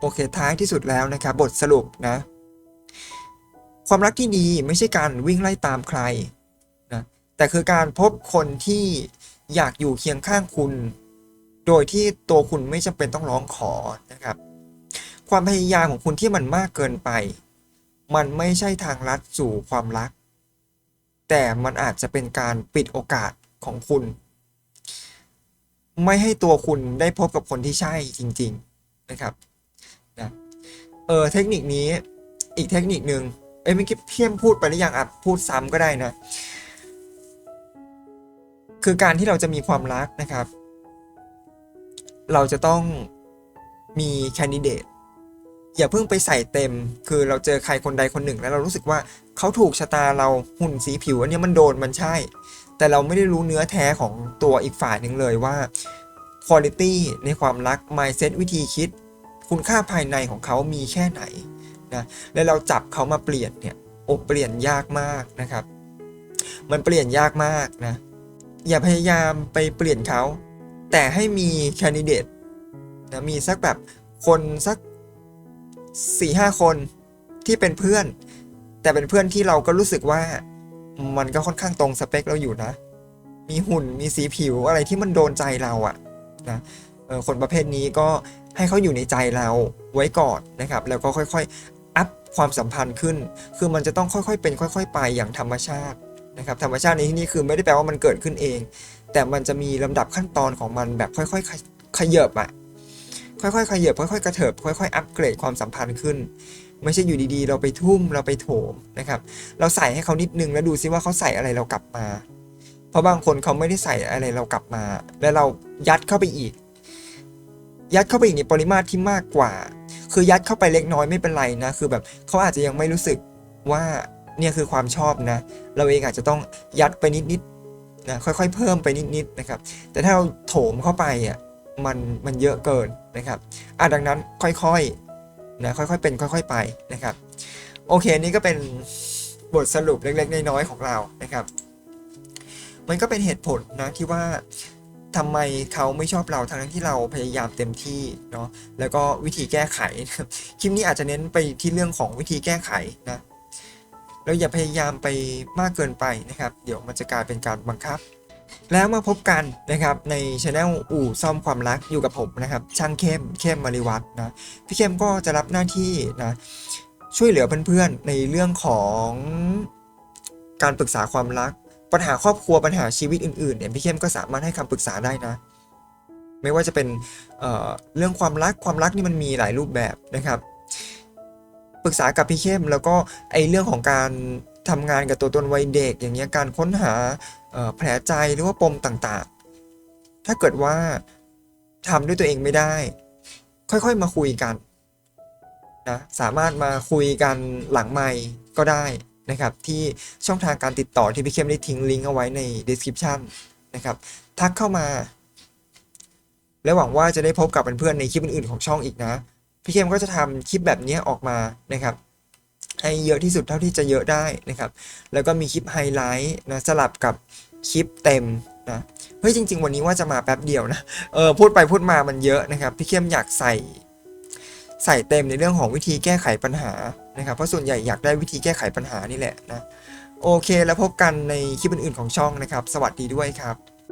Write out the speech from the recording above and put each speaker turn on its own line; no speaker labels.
โอเคท้ายที่สุดแล้วนะครับบทสรุปนะ ความรักที่ดีไม่ใช่การวิ่งไล่ตามใครนะแต่คือการพบคนที่อยากอยู่เคียงข้างคุณ โดยที่ตัวคุณไม่จำเป็นต้องร้องขอนะครับ ความพยายามของคุณที่มันมากเกินไป มันไม่ใช่ทางลัดสู่ความรัก แต่มันอาจจะเป็นการปิดโอกาสของคุณ ไม่ให้ตัวคุณได้พบกับคนที่ใช่จริง ๆนะครับ เออเทคนิคนี้อีกเทคนิคหนึ่งเอ้ยเมื่อกี้เพี้ยมพูดไปหรือยังอะพูดซ้ำก็ได้นะ คือการที่เราจะมีความรักนะครับ เราจะต้องมีแคนดิเดตอย่าเพิ่งไปใส่เต็ม คือเราเจอใครคนใดคนหนึ่งแล้วเรารู้สึกว่าเขาถูกชะตาเราหุ่นสีผิวอันนี้มันโดนมันใช่ แต่เราไม่ได้รู้เนื้อแท้ของตัวอีกฝ่ายหนึ่งเลยว่าคุณภาพในความรัก mindset วิธีคิด คุณค่าภายในของเขามีแค่ไหนนะแล้วเราจับเขามาเปลี่ยนเนี่ยโอ้เปลี่ยนยากมากนะครับ มันเปลี่ยนยากมากนะอย่าพยายามไปเปลี่ยนเขา แต่ให้มีแคนดิเดตนะมีสักแบบคนสักสี่ห้าคนที่เป็นเพื่อน แต่เป็นเพื่อนที่เราก็รู้สึกว่ามันก็ค่อนข้างตรงสเปคเราอยู่นะ มีหุ่นมีสีผิวอะไรที่มันโดนใจเราอะนะคนประเภทนี้ก็ ให้เขาอยู่ในใจเราไว้ก่อนนะครับ แล้วก็ค่อยๆ อัพความสัมพันธ์ขึ้น คือมันจะต้องค่อยๆ เป็นค่อย ๆ ไปอย่างธรรมชาตินะครับ ธรรมชาติในที่นี้คือไม่ได้แปลว่ามันเกิดขึ้นเอง แต่มันจะมีลำดับขั้นตอนของมันแบบค่อยๆขยขยับอะค่อยๆ ขยับค่อยๆ กระเถิบค่อยๆ อัปเกรดความสัมพันธ์ขึ้น ไม่ใช่อยู่ดีๆ เราไปทุ่มเราไปโถมนะครับ เราใส่ให้เขานิดนึงแล้วดูซิว่าเขาใส่อะไรเรากลับมา เพราะบางคนเขาไม่ได้ใส่อะไรเรากลับมา แล้วเรายัดเข้าไปอีก ยัดเข้าไปอีกในปริมาตรที่มากกว่า คือยัดเข้าไปเล็กน้อยไม่เป็นไรนะ คือแบบเขาอาจจะยังไม่รู้สึกว่าเนี่ยคือความชอบนะ เราเองอาจจะต้องยัดไปนิดๆนะค่อยๆ เพิ่มไปนิดๆนะครับ แต่ถ้าเราโถมเข้าไปอะมันมันเยอะเกินนะครับอะดังนั้นค่อยๆนะค่อยๆเป็นค่อย ๆไปนะครับ โอเคนี่ก็เป็นบทสรุปเล็กๆน้อยๆของเรานะครับ มันก็เป็นเหตุผลนะที่ว่า ทำไมเขาไม่ชอบเราทั้งที่เราพยายามเต็มที่เนาะแล้วก็วิธีแก้ไขนะคลิปนี้อาจจะเน้นไปที่เรื่องของวิธีแก้ไขนะเราอย่าพยายามไปมากเกินไปนะครับ เดี๋ยวมันจะกลายเป็นการบังคับ แล้วมาพบกันนะครับในช anel อู่ซ่อมความรักอยู่กับผมนะครับ ช่างเข้มเข้มมาริวัฒน์นะพี่เข้มก็จะรับหน้าที่นะช่วยเหลือเพื่อนๆในเรื่องของการปรึกษาความรัก ปัญหาครอบครัวปัญหาชีวิตอื่นๆเนี่ยพี่เข้มก็สามารถให้คำปรึกษาได้นะ ไม่ว่าจะเป็นเเรื่องความรักความรักนี่มันมีหลายรูปแบบนะครับ ปรึกษากับพี่เข้มแล้วก็ไอเรื่องของการทำงานกับตัวตนวัยเด็ก อย่างเงี้ยการค้นหาแผลใจหรือว่าปมต่างๆ ถ้าเกิดว่าทำด้วยตัวเองไม่ได้ ค่อยๆมาคุยกันนะสามารถมาคุยกันหลังไมค์ก็ได้ นะครับที่ช่องทางการติดต่อที่พี่เข้มได้ทิ้งลิงก์เอาไว้ใน description นะครับทักเข้ามา และหวังว่าจะได้พบกับเพื่อนๆในคลิปอื่นๆของช่องอีกนะ พี่เข้มก็จะทำคลิปแบบนี้ออกมานะครับให้เยอะที่สุดเท่าที่จะเยอะได้นะครับ แล้วก็มีคลิปไฮไลท์นะสลับกับคลิปเต็มนะเฮ้ยจริง ๆ วันนี้ว่าจะมาแป๊บเดียวนะเออพูดไปพูดมามันเยอะนะครับ พี่เข้มอยากใส่ ใส่เต็มในเรื่องของวิธีแก้ไขปัญหานะครับเพราะส่วนใหญ่อยากได้วิธีแก้ไขปัญหานี่แหละนะโอเคแล้วพบกันในคลิปอื่นๆของช่องนะครับ สวัสดีด้วยครับ